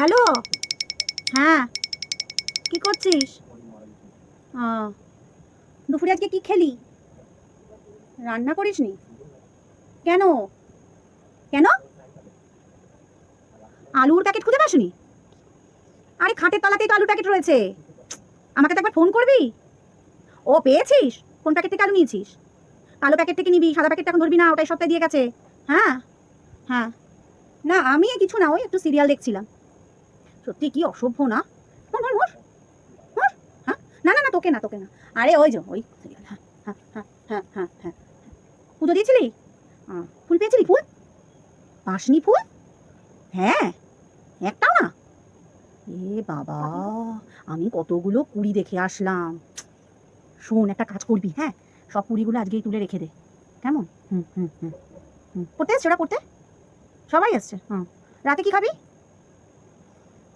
Hello? হ্যাঁ। কি করছিস? ও দুপুরে আজকে কি খেলি? রান্না করিসনি? কেন? কেন? আলুর প্যাকেট খুঁজে পাসনি? আরে খাটের তলাতেই তো আলুর প্যাকেট রয়েছে। আমাকে তো একবার ফোন করবি? ও, পেয়েছিস? কোন প্যাকেট থেকে আলু নিয়েছিস? কালো প্যাকেট থেকে নিবি, সাদা প্যাকেট এখন ধরবি না, ওটাই সপ্তাহে দিয়ে গেছে। হ্যাঁ? হ্যাঁ। না আমি কিছু না, ওই একটু সিরিয়াল দেখছিলাম। সত্যি কি অসভ্য না? হ্যাঁ? না না না, তোকে না তোকে না। আরে ওই যে, ওই হ্যাঁ হ্যাঁ হ্যাঁ হ্যাঁ হ্যাঁ হ্যাঁ। পুজো দিয়েছিলি? ফুল পেয়েছিলি ফুল? পাসনি ফুল? হ্যাঁ একটাও না। এ বাবা, আমি কতগুলো কুড়ি দেখে আসলাম। শোন, একটা কাজ করবি হ্যাঁ? সব কুড়িগুলো আজকেই তুলে রেখে দে। কেমন? হুম হুম হুম। পড়তে এসছে ওরা পড়তে? সবাই এসছে? হুম। রাতে কি খাবি?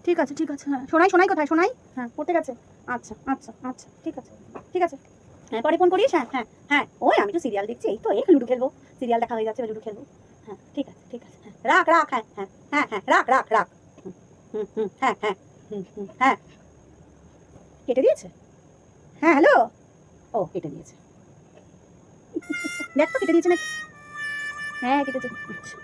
ঠিক আছে ঠিক আছে হ্যাঁ। শোনাই শোনাই কোথায়? শোনাই? হ্যাঁ পড়তে গেছে? আচ্ছা আচ্ছা আচ্ছা ঠিক আছে ঠিক আছে। হ্যাঁ পরে ফোন করিস? হ্যাঁ হ্যাঁ হ্যাঁ। ওই আমি তো সিরিয়াল দেখছি এই তো এই লুডো খেলব। সিরিয়াল দেখা হয়ে যাচ্ছে লুডো খেলব। হ্যাঁ ঠিক আছে ঠিক আছে হ্যাঁ। রাখ রাখ হ্যাঁ হ্যাঁ হ্যাঁ হ্যাঁ রাখ রাখ রাখ। হুম, হুম হুম হ্যাঁ হ্যাঁ হুম হুম হ্যাঁ। কেটে দিয়েছে? হ্যাঁ হ্যালো? ও কেটে দিয়েছে। দেখ তো কেটে দিয়েছে নাকি? হ্যাঁ কেটেছে। আচ্ছা।